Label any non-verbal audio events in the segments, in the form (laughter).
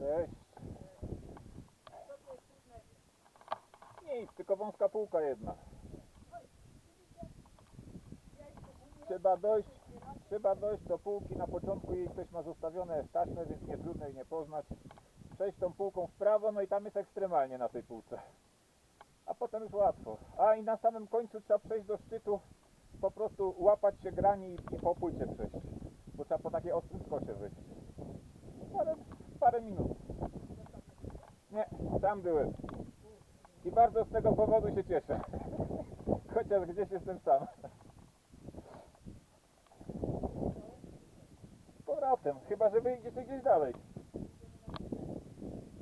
Cześć. Nic, tylko wąska półka jedna. Trzeba dojść, trzeba dojść do półki, na początku jej ktoś ma zostawione taśmy, więc nie trudno jej nie poznać. Przejść tą półką w prawo, no i tam jest ekstremalnie na tej półce. A potem już łatwo. A i na samym końcu trzeba przejść do szczytu, po prostu łapać się grani i, po przejść. Bo trzeba po takiej ostrym skosie wyjść. Parę, parę minut. Nie, tam byłem. I bardzo z tego powodu się cieszę. (laughs) Chociaż gdzieś jestem sam. Powrotem, chyba że wyjdziecie gdzieś dalej.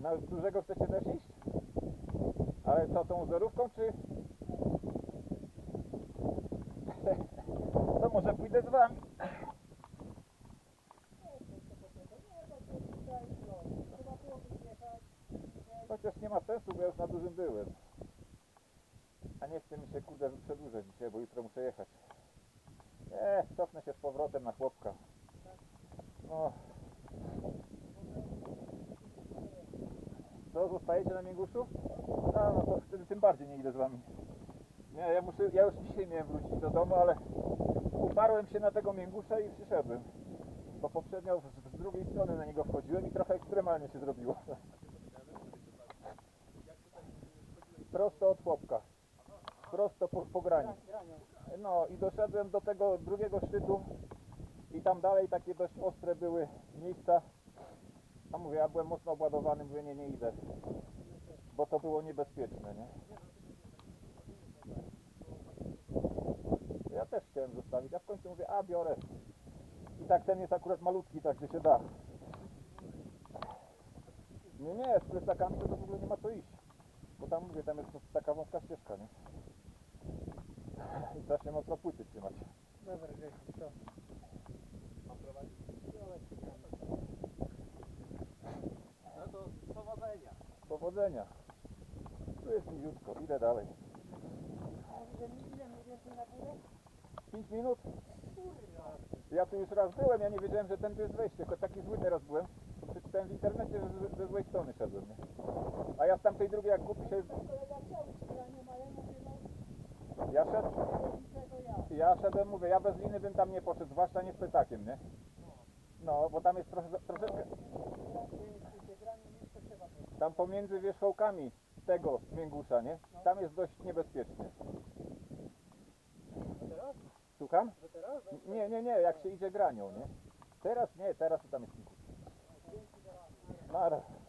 Na dużego chcecie też iść? Ale co, tą zerówką czy... (laughs) To może pójdę z wami. Chociaż nie ma sensu, bo ja już na dużym byłem. A nie chce mi się kurde przedłużać dzisiaj, bo jutro muszę jechać. Nie, cofnę się z powrotem na chłopka. No. Co, zostajecie na Mięguszu? A, no to wtedy tym bardziej nie idę z wami. Nie, ja muszę, ja już dzisiaj miałem wrócić do domu, ale uparłem się na tego Mięgusza i przyszedłem. Bo poprzednio z, z drugiej strony na niego wchodziłem i trochę ekstremalnie się zrobiło. Prosto od chłopka. Prosto po, po. No i doszedłem do tego drugiego szczytu i tam dalej takie dość ostre były miejsca. A mówię, ja byłem mocno obładowany, mówię, nie, nie idę. Bo to było niebezpieczne, nie? Ja też chciałem zostawić, a w końcu mówię, a biorę. I tak ten jest akurat malutki, tak że się da. Nie, nie, z plecakami to w ogóle nie ma co iść. Bo tam mówię, tam jest taka wąska ścieżka, nie? I się mocno płyty trzymać. Dobra, Grzesiu, co? No to powodzenia. Powodzenia. Tu jest niziutko, idę dalej. Ile mniej więcej na górę? 5 minut? Ja tu już raz byłem, ja nie wiedziałem, że ten tu jest wejście, tylko taki zły teraz byłem. To przeczytałem w internecie, że ze złej strony szedłem, nie? A ja z tamtej drugiej jak głupi się... Mówię, no Ja szedłem, ja. ja szedłem, mówię, ja bez liny bym tam nie poszedł, zwłaszcza nie z plecakiem, nie? No, bo tam jest trochę, troszeczkę... Tam pomiędzy wierzchołkami tego mięgusza, nie? Tam jest dość niebezpiecznie. Teraz? Słucham? Nie, nie, nie, jak się idzie granią, nie? Teraz nie, teraz to tam jest not a